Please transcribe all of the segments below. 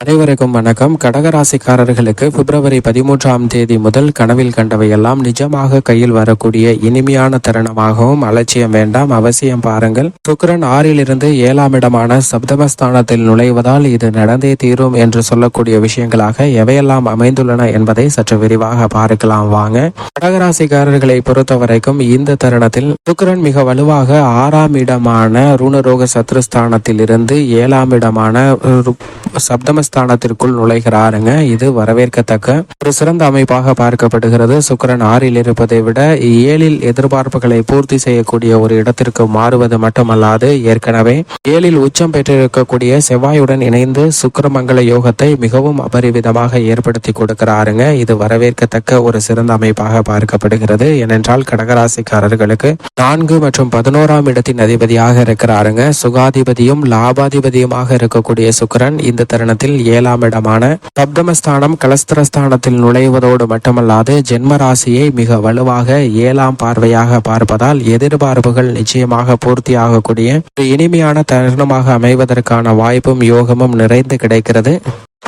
அனைவருக்கும் வணக்கம். கடகராசிக்காரர்களுக்கு பிப்ரவரி பதிமூன்றாம் தேதி முதல் கனவில் கண்டவையெல்லாம் நிஜமாக கையில் வரக்கூடிய இனிமையான தருணமாகவும் அலட்சியம் வேண்டாம். அவசியம் பாருங்கள். சுக்கரன் ஆறிலிருந்து ஏழாம் இடமான சப்தமஸ்தானத்தில் நுழைவதால் இது நடந்தே தீரும் என்று சொல்லக்கூடிய விஷயங்களாக எவையெல்லாம் அமைந்துள்ளன என்பதை சற்று விரிவாக பார்க்கலாம் வாங்க. கடகராசிக்காரர்களை பொறுத்தவரைக்கும் இந்த தருணத்தில் சுக்கரன் மிக வலுவாக ஆறாம் இடமான ருணரோக சத்ருஸ்தானத்தில் இருந்து ஏழாம் இடமான சப்தம சப்தமஸ்தானத்திற்குள் நுழைகிறாருங்க. இது வரவேற்கத்தக்க ஒரு சிறந்த அமைப்பாக பார்க்கப்படுகிறது. சுக்கரன் ஆறில் இருப்பதை விட ஏழில் எதிர்பார்ப்புகளை பூர்த்தி செய்யக்கூடிய ஒரு இடத்திற்கு மாறுவது மட்டுமல்லாது ஏற்கனவே ஏழில் உச்சம் பெற்றிருக்கக்கூடிய செவ்வாயுடன் இணைந்து சுக்கிரமங்கல யோகத்தை மிகவும் அபரிவிதமாக ஏற்படுத்தி கொடுக்கிறாருங்க. இது வரவேற்கத்தக்க ஒரு சிறந்த அமைப்பாக பார்க்கப்படுகிறது. ஏனென்றால் கடகராசிக்காரர்களுக்கு நான்கு மற்றும் பதினோராம் இடத்தின் அதிபதியாக இருக்கிறாருங்க. சுகாதிபதியும் லாபாதிபதியுமாக இருக்கக்கூடிய சுக்கரன் இந்த தருணத்தில் ஏழாம் இடமான சப்தமஸ்தானம் கலஸ்திரஸ்தானத்தில் நுழைவதோடு மட்டுமல்லாது ஜென்ம ராசியை மிக வலுவாக ஏழாம் பார்வையாக பார்ப்பதால் எதிர்பார்ப்புகள் நிச்சயமாக பூர்த்தியாகக்கூடிய ஒரு இனிமையான தருணமாக அமைவதற்கான வாய்ப்பும் யோகமும் நிறைந்து கிடைக்கிறது.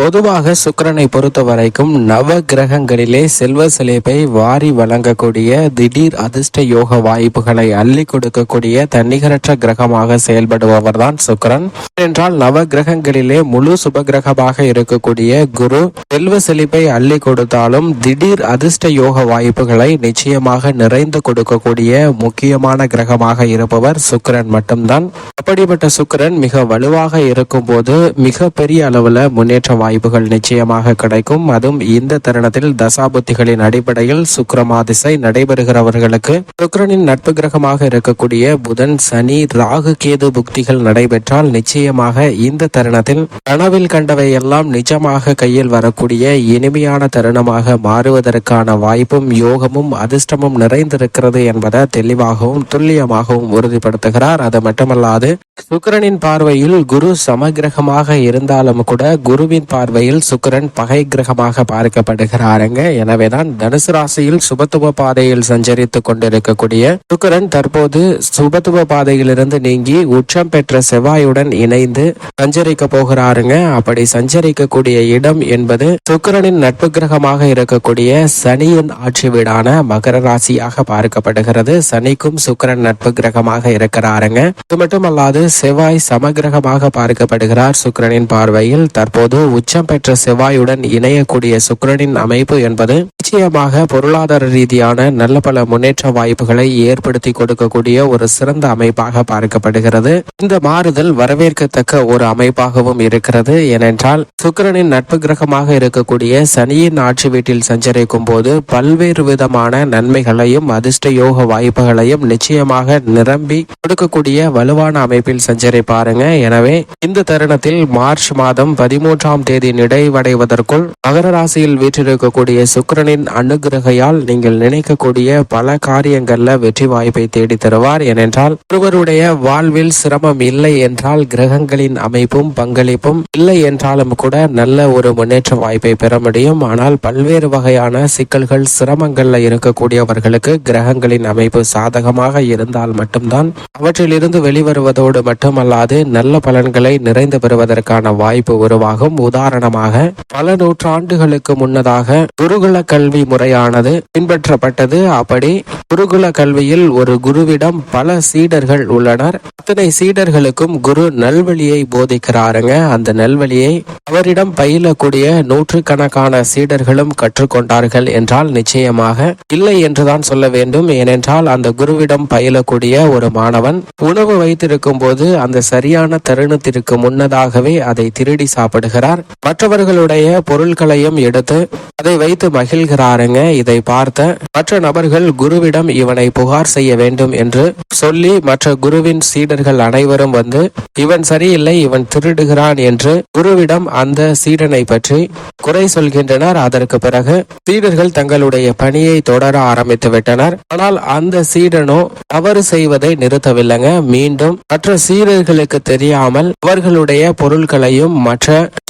பொதுவாக சுக்கிரனை பொறுத்த வரைக்கும் நவ கிரகங்களிலே செல்வ செழிப்பை வாரி வழங்கக்கூடிய திடீர் அதிர்ஷ்ட யோக வாய்ப்புகளை அள்ளி கொடுக்கக்கூடிய தன்னிகரற்ற கிரகமாக செயல்படுபவர் தான் சுக்கிரன். என்றால் நவ கிரகங்களிலே முழு சுப கிரகமாக இருக்கக்கூடிய குரு செல்வ செழிப்பை அள்ளி கொடுத்தாலும் திடீர் அதிர்ஷ்ட யோக வாய்ப்புகளை நிச்சயமாக நிறைந்து கொடுக்கக்கூடிய முக்கியமான கிரகமாக இருப்பவர் சுக்கரன் மட்டும்தான். அப்படிப்பட்ட சுக்கிரன் மிக வலுவாக இருக்கும் போது மிக பெரிய அளவுல முன்னேற்ற வாய்ப்புகள் நிச்சயமாக கிடைக்கும். அதுவும் இந்த தருணத்தில் தசாபுத்திகளின் அடிப்படையில் சுக்கிரமாதிசை நடைபெறுகிறவர்களுக்கு சுக்கரனின் நட்பு கிரகமாக இருக்கக்கூடிய புதன் சனி ராகு கேது புக்திகள் நடைபெற்றால் நிச்சயமாக இந்த தருணத்தில் கனவில் கண்டவை எல்லாம் நிஜமாக கையில் வரக்கூடிய இனிமையான தருணமாக மாறுவதற்கான வாய்ப்பும் யோகமும் அதிர்ஷ்டமும் நிறைந்திருக்கிறது என்பதை தெளிவாகவும் துல்லியமாகவும் உறுதிப்படுத்துகிறார். அது மட்டுமல்லாது சுக்கிரனின் பார்வையில் குரு சமகிரகமாக இருந்தாலும் கூட குருவின் பார்வையில் சுக்கிரன் பகை கிரகமாக பார்க்கப்படுகிறாருங்க. எனவேதான் தனுசு ராசியில் சுபத்துவ பாதையில் சஞ்சரித்துக் கொண்டிருக்கக்கூடிய சுக்கரன் தற்போது சுபத்துவ பாதையிலிருந்து நீங்கி உச்சம் பெற்ற செவ்வாயுடன் இணைந்து சஞ்சரிக்க போகிறாருங்க. அப்படி சஞ்சரிக்கக்கூடிய இடம் என்பது சுக்கிரனின் நட்பு கிரகமாக இருக்கக்கூடிய சனியின் ஆட்சி வீடான மகர ராசியாக பார்க்கப்படுகிறது. சனிக்கும் சுக்கிரன் நட்பு கிரகமாக இருக்கிறாருங்க. இது மட்டுமல்லாது செவ்வாய் சமகிரகமாக பார்க்கப்படுகிறார். சுக்கரனின் பார்வையில் தற்போது உச்சம் பெற்ற செவ்வாயுடன் இணையக்கூடிய சுக்கரனின் அமைப்பு என்பது நிச்சயமாக பொருளாதார ரீதியான நல்ல பல முன்னேற்ற வாய்ப்புகளை ஏற்படுத்தி கொடுக்கக்கூடிய ஒரு சிறந்த அமைப்பாக பார்க்கப்படுகிறது. இந்த மாறுதல் வரவேற்கத்தக்க ஒரு அமைப்பாகவும் இருக்கிறது. ஏனென்றால் சுக்கரனின் நட்பு கிரகமாக இருக்கக்கூடிய சனியின் ஆட்சி வீட்டில் சஞ்சரிக்கும் போது பல்வேறு விதமான நன்மைகளையும் அதிர்ஷ்ட யோக வாய்ப்புகளையும் நிச்சயமாக நிரம்பி கொடுக்கக்கூடிய வலுவான அமைப்பில் சஞ்சரிப்பாருங்க எனவே இந்த தருணத்தில் மார்ச் மாதம் பதிமூன்றாம் தேதி நிறைவடைவதற்குள் மகர ராசியில் வீற்றிருக்கக்கூடிய சுக்கிரனின் அனுகிரகையால் நீங்கள் நினைக்கக்கூடிய பல காரியங்கள்ல வெற்றி வாய்ப்பை தேடி தருவார். ஏனென்றால் ஒருவருடைய வாழ்வில் சிரமம் இல்லை என்றால் கிரகங்களின் அமைப்பும் பங்களிப்பும் இல்லை என்றாலும் கூட நல்ல ஒரு முன்னேற்ற வாய்ப்பை பெற முடியும். ஆனால் பல்வேறு வகையான சிக்கல்கள் சிரமங்கள்ல இருக்கக்கூடியவர்களுக்கு கிரகங்களின் அமைப்பு சாதகமாக இருந்தால் மட்டும்தான் அவற்றிலிருந்து வெளிவருவதோடு மட்டுமல்லாது நல்ல பலன்களை நிறைந்து பெறுவதற்கான வாய்ப்பு உருவாகும். உதாரணமாக பல நூற்றாண்டுகளுக்கு முன்னதாக குருகுல கல்வி முறையானது பின்பற்றப்பட்டது. அப்படி குருகுல கல்வியில் ஒரு குருவிடம் பல சீடர்கள் உள்ளனர். அத்தனை சீடர்களுக்கும் குரு நல்வழியை போதிக்கிறாருங்க. அந்த நல்வழியை அவரிடம் பயிலக்கூடிய நூற்றுக்கணக்கான சீடர்களும் கற்றுக்கொண்டார்கள் என்றால் நிச்சயமாக இல்லை என்றுதான் சொல்ல வேண்டும். ஏனென்றால் அந்த குருவிடம் பயிலக்கூடிய ஒரு மாணவன் உணவு வைத்திருக்கும் போது போது அந்த சரியான தருணத்திற்கு முன்னதாகவே அதை திருடி சாப்பிடுகிறார். மற்றவர்களுடைய பொருட்களையும் எடுத்து அதை வைத்து மகிழ்கிறாருங்க. இதை பார்த்த மற்ற நபர்கள் குருவிடம் இவனை புகார் செய்ய வேண்டும் என்று சொல்லி மற்ற குருவின் சீடர்கள் அனைவரும் வந்து இவன் சரியில்லை இவன் திருடுகிறான் என்று குருவிடம் அந்த சீடனை பற்றி குறை சொல்கின்றனர். அதற்கு பிறகு சீடர்கள் தங்களுடைய பணியை தொடர ஆரம்பித்து விட்டனர். ஆனால் அந்த சீடனோ தவறு செய்வதை நிறுத்தவில்லைங்க. மீண்டும் மற்ற சீரர்களுக்கு தெரியாமல் அவர்களுடைய பொருட்களையும் மற்ற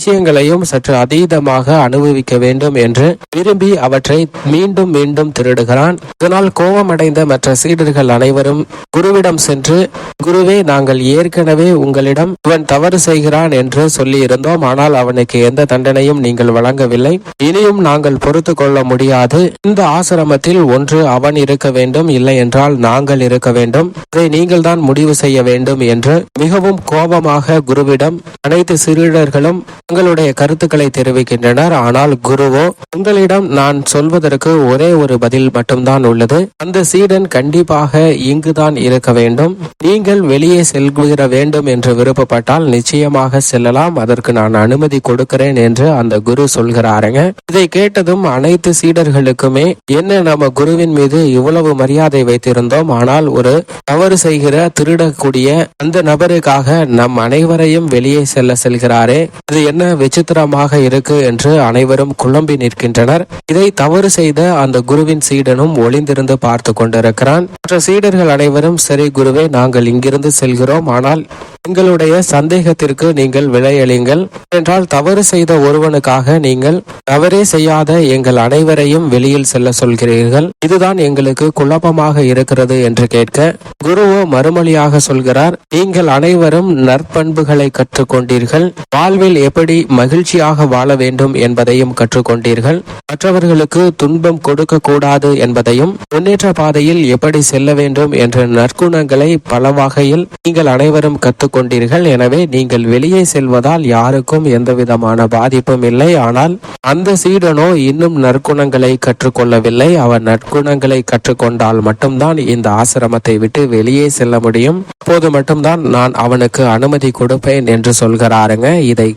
விஷயங்களையும் சற்று அதீதமாக அனுபவிக்க வேண்டும் என்று விரும்பி அவற்றை மீண்டும் மீண்டும் திருடுகிறான். இதனால் கோபமடைந்த மற்ற சீடர்கள் அனைவரும் குருவிடம் சென்று குருவே நாங்கள் ஏற்கனவே உங்களிடம் இவன் தவறு செய்கிறான் என்று சொல்லி இருந்தோம் ஆனால் அவனுக்கு எந்த தண்டனையும் நீங்கள் வழங்கவில்லை. இனியும் நாங்கள் பொறுத்து கொள்ள முடியாது. இந்த ஆசிரமத்தில் ஒன்று அவன் இருக்க வேண்டும். இல்லை என்றால் நாங்கள் இருக்க வேண்டும். இதை நீங்கள் தான் முடிவு செய்ய வேண்டும் என்று மிகவும் கோபமாக குருவிடம் அனைத்து சீடர்களும் தங்களுடைய கருத்துக்களை தெரிவிக்கின்றனர். ஆனால் குருவோ உங்களிடம் நான் சொல்வதற்கு ஒரே ஒரு பதில் மட்டும்தான் உள்ளது. அந்த சீடன் கண்டிப்பாக இங்குதான் இருக்க வேண்டும். நீங்கள் வெளியே செல்கிற வேண்டும் என்று விருப்பப்பட்டால் நிச்சயமாக செல்லலாம். அதற்கு நான் அனுமதி கொடுக்கிறேன் என்று அந்த குரு சொல்கிறாருங்க. இதை கேட்டதும் அனைத்து சீடர்களுக்குமே என்ன நம்ம குருவின் மீது இவ்வளவு மரியாதை வைத்திருந்தோம். ஆனால் ஒரு தவறு செய்கிற திருடக்கூடிய அந்த நபருக்காக நம் அனைவரையும் வெளியே செல்ல செல்கிறாரே. இது என்ன விசித்திரமாக இருக்கு என்று அனைவரும் குழம்பி நிற்கின்றனர். இதை தவறு செய்த அந்த குருவின் சீடனும் ஒளிந்திருந்து பார்த்து கொண்டிருக்கிறான். மற்ற சீடர்கள் அனைவரும் சரி குருவே நாங்கள் இங்கிருந்து செல்கிறோம். ஆனால் எங்களுடைய சந்தேகத்திற்கு நீங்கள் விளையளிங்கள் என்றால் தவறு செய்த ஒருவனுக்காக நீங்கள் தவறே செய்யாத எங்கள் அனைவரையும் வெளியில் செல்ல சொல்கிறீர்கள். இதுதான் எங்களுக்கு குழப்பமாக இருக்கிறது என்று கேட்க குருவோ மறுமொழியாக சொல்கிறார் நீங்கள் அனைவரும் நற்பண்புகளை கற்றுக்கொண்டீர்கள். வாழ்வில் எப்படி மகிழ்ச்சியாக வாழ வேண்டும் என்பதையும் கற்றுக்கொண்டீர்கள். மற்றவர்களுக்கு துன்பம் கொடுக்க கூடாது என்பதையும் முன்னேற்ற பாதையில் எப்படி செல்ல வேண்டும் என்ற நற்குணங்களை பல வகையில் நீங்கள் அனைவரும் கொண்டீர்கள் எனவே நீங்கள் வெளியே செல்வதால் யாருக்கும் எந்தவிதமான பாதிப்பும் இல்லை. ஆனால் அந்த சீடனோ இன்னும் நற்குணங்களை கற்றுக்கொள்ளவில்லை. அவன் நற்குணங்களை கற்றுக்கொண்டால் மட்டும்தான் இந்த ஆசிரமத்தை விட்டு வெளியே செல்ல முடியும். அப்போது மட்டும்தான் நான் அவனுக்கு அனுமதி கொடுப்பேன் என்று சொல்கிறாருங்க. இதை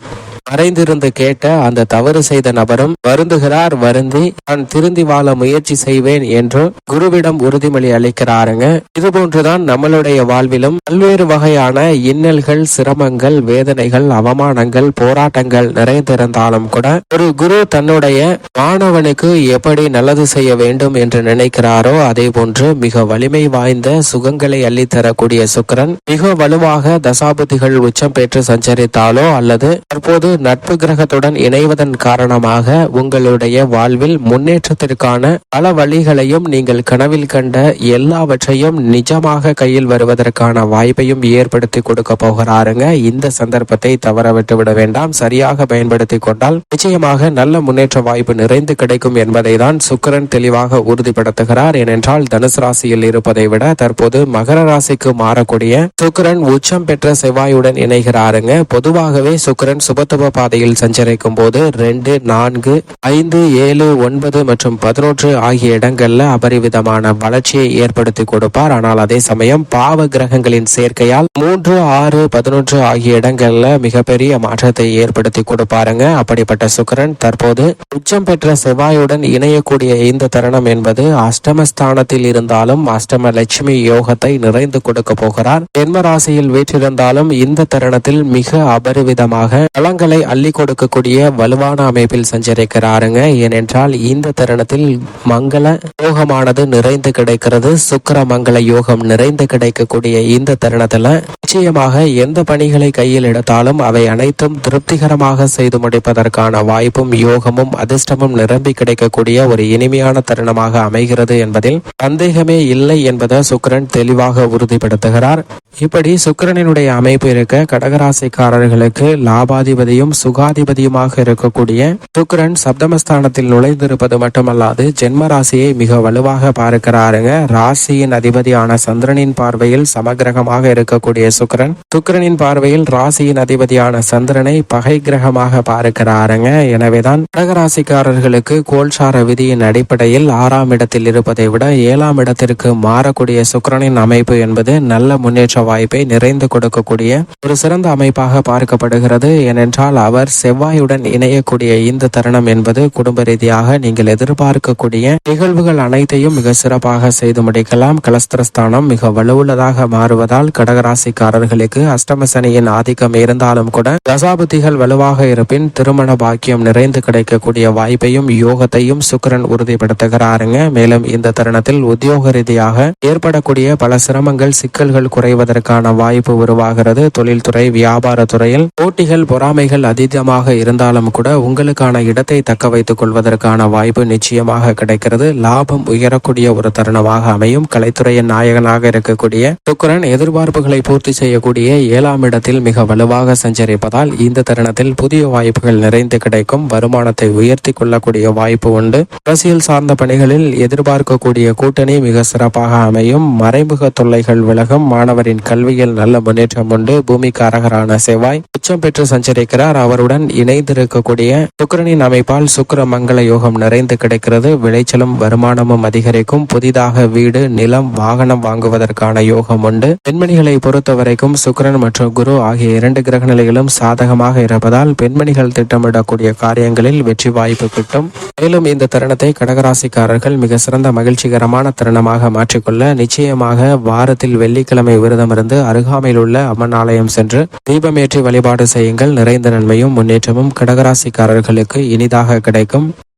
மறைந்திருந்து கேட்ட அந்த தவறு செய்த நபரும் வருந்துகிறார் வருந்தி நான் திருந்தி வாழ முயற்சி செய்வேன் என்று குருவிடம் உறுதிமொழி அளிக்கிறாருங்க. இது போன்றுதான் நம்மளுடைய வாழ்விலும் பல்வேறு வகையான இன்னல்கள் சிரமங்கள் வேதனைகள் அவமானங்கள் போராட்டங்கள் நிறைந்திருந்தாலும் கூட ஒரு குரு தன்னுடைய மாணவனுக்கு எப்படி நல்லது செய்ய வேண்டும் என்று நினைக்கிறாரோ அதே போன்று மிக வலிமை வாய்ந்த சுகங்களை அள்ளித்தரக்கூடிய சுக்கரன் மிக வலுவாக தசாபதிகள் உச்சம் பெற்று சஞ்சரித்தாலோ அல்லது தற்போது நட்பு கிரகத்துடன் இணைவதன் காரணமாக உங்களுடைய வாழ்வில் முன்னேற்றத்திற்கான பல வழிகளையும் நீங்கள் கனவில் கண்ட எல்லாவற்றையும் நிஜமாக கையில் வருவதற்கான வாய்ப்பையும் ஏற்படுத்தி கொடுக்க போகிறாருங்க. இந்த சந்தர்ப்பத்தை தவற விட்டுவிட வேண்டாம். சரியாக பயன்படுத்தி கொண்டால் நிச்சயமாக நல்ல முன்னேற்ற வாய்ப்பு நிறைந்து கிடைக்கும் என்பதை தான் சுக்கிரன் தெளிவாக உறுதிப்படுத்துகிறார். ஏனென்றால் தனுசு ராசியில் இருப்பதை விட தற்போது மகர ராசிக்கு மாறக்கூடிய சுக்கிரன் உச்சம் பெற்ற செவ்வாயுடன் இணைகிறாருங்க. பொதுவாகவே சுக்கிரன் சுபத்துவ பாதையில் சஞ்சரிக்கும் போது ரெண்டு நான்கு ஐந்து ஏழு ஒன்பது மற்றும் பதினொன்று ஆகிய இடங்கள்ல அபரிவிதமான வளர்ச்சியை ஏற்படுத்தி கொடுப்பார். ஆனால் அதே சமயம் பாவ கிரகங்களின் சேர்க்கையால் மூன்று ஆறு பதினொன்று ஆகிய இடங்கள்ல மிகப்பெரிய மாற்றத்தை ஏற்படுத்தி கொடுப்பாருங்க. அப்படிப்பட்ட சுக்கரன் தற்போது உச்சம் பெற்ற செவ்வாயுடன் இணையக்கூடிய இந்த தருணம் என்பது அஷ்டமஸ்தானத்தில் இருந்தாலும் அஷ்டம லட்சுமி யோகத்தை நிறைந்து கொடுக்க போகிறார். ஜென்ம ராசியில் வீற்றிருந்தாலும் இந்த தருணத்தில் மிக அபரிவிதமாக பழங்கள் பலங்களை அள்ளி கொடுக்கக்கூடிய வலுவான அமைப்பில் சஞ்சரிக்கிறாருங்க. ஏனென்றால் இந்த தருணத்தில் மங்கள யோகமானது நிறைந்து கிடைக்கிறது. சுக்கர மங்கள யோகம் நிறைந்து கிடைக்கக்கூடிய இந்த தருணத்துல நிச்சயமாக எந்த பணிகளை கையில் எடுத்தாலும் அவை அனைத்தும் திருப்திகரமாக செய்து முடிப்பதற்கான வாய்ப்பும் யோகமும் அதிர்ஷ்டமும் நிரம்பி கிடைக்கக்கூடிய ஒரு இனிமையான தருணமாக அமைகிறது என்பதில் சந்தேகமே இல்லை என்பதை சுக்கரன் தெளிவாக உறுதிப்படுத்துகிறார். இப்படி சுக்கரனினுடைய அமைப்பு இருக்க கடகராசிக்காரர்களுக்கு லாபாதிபதியும் அதிபதியும் சுகாதிபதியுமாக இருக்கக்கூடிய சுக்கரன் சப்தமஸ்தானத்தில் நுழைந்திருப்பது மட்டுமல்லாது ஜென்ம ராசியை மிக வலுவாக பார்க்கிறாருங்க. ராசியின் அதிபதியான சந்திரனின் பார்வையில் சமகிரகமாக இருக்கக்கூடிய சுக்கரன் சுக்கரனின் பார்வையில் ராசியின் அதிபதியான சந்திரனை பகை கிரகமாக பார்க்கிறாருங்க. எனவேதான் கடகராசிக்காரர்களுக்கு கோல்சார விதியின் அடிப்படையில் ஆறாம் இடத்தில் இருப்பதை விட ஏழாம் இடத்திற்கு மாறக்கூடிய சுக்கரனின் அமைப்பு என்பது நல்ல முன்னேற்ற வாய்ப்பை நிறைந்து கொடுக்கக்கூடிய ஒரு சிறந்த அமைப்பாக பார்க்கப்படுகிறது. ஏனென்றால் ஆனால் அவர் செவ்வாயுடன் இணையக்கூடிய இந்த தருணம் என்பது குடும்ப ரீதியாக நீங்கள் எதிர்பார்க்கக்கூடிய நிகழ்வுகள் அனைத்தையும் மிக சிறப்பாக செய்து முடிக்கலாம். கலஸ்திரஸ்தானம் மிக வலுவுள்ளதாக மாறுவதால் கடகராசிக்காரர்களுக்கு அஷ்டமசனியின் ஆதிக்கம் இருந்தாலும் கூட தசாபுத்திகள் வலுவாக இருப்பின் திருமண பாக்கியம் நிறைந்து கிடைக்கக்கூடிய வாய்ப்பையும் யோகத்தையும் சுக்கரன் உறுதிப்படுத்துகிறாருங்க. மேலும் இந்த தருணத்தில் உத்தியோக ரீதியாக ஏற்படக்கூடிய பல சிரமங்கள் சிக்கல்கள் குறைவதற்கான வாய்ப்பு உருவாகிறது. தொழில்துறை வியாபார துறையில் போட்டிகள் பொறாமைகள் அதீதமாக இருந்தாலும் கூட உங்களுக்கான இடத்தை தக்க வைத்துக் கொள்வதற்கான வாய்ப்பு நிச்சயமாக கிடைக்கிறது. லாபம் உயரக்கூடிய ஒரு தருணமாக அமையும். கலைத்துறையின் நாயகனாக இருக்கக்கூடிய சுக்கரன் எதிர்பார்ப்புகளை பூர்த்தி செய்யக்கூடிய ஏழாம் இடத்தில் மிக வலுவாக சஞ்சரிப்பதால் இந்த தருணத்தில் புதிய வாய்ப்புகள் நிறைந்து கிடைக்கும். வருமானத்தை உயர்த்தி கொள்ளக்கூடிய வாய்ப்பு உண்டு. அரசியல் சார்ந்த பணிகளில் எதிர்பார்க்கக்கூடிய கூட்டணி மிக சிறப்பாக அமையும். மறைமுக தொல்லைகள் விலகும். மாணவரின் கல்வியில் நல்ல முன்னேற்றம் உண்டு. பூமிக்கு அரகரான செவ்வாய் உச்சம் பெற்று சஞ்சரிக்கிறார். அவருடன் இணைந்திருக்கக்கூடிய சுக்கரனின் அமைப்பால் சுக்கர மங்கள யோகம் நிறைந்து கிடைக்கிறது. விளைச்சலும் வருமானமும் அதிகரிக்கும். புதிதாக வீடு நிலம் வாகனம் வாங்குவதற்கான யோகம் உண்டு. பெண்மணிகளை பொறுத்தவரைக்கும் சுக்கரன் மற்றும் குரு ஆகிய இரண்டு கிரக நிலைகளும் சாதகமாக இருப்பதால் பெண்மணிகள் திட்டமிடக்கூடிய காரியங்களில் வெற்றி வாய்ப்பு கிட்டும். மேலும் இந்த தருணத்தை கடகராசிக்காரர்கள் மிக சிறந்த மகிழ்ச்சிகரமான தருணமாக மாற்றிக்கொள்ள நிச்சயமாக வாரத்தில் வெள்ளிக்கிழமை விரதமிருந்து அருகாமையில் உள்ள அம்மன் ஆலயம் சென்று தீபமேற்றி வழிபாடு செய்யுங்கள். நிறைந்த நன்மையும் முன்னேற்றமும் கடகராசிக்காரர்களுக்கு இனிதாக கிடைக்கும்.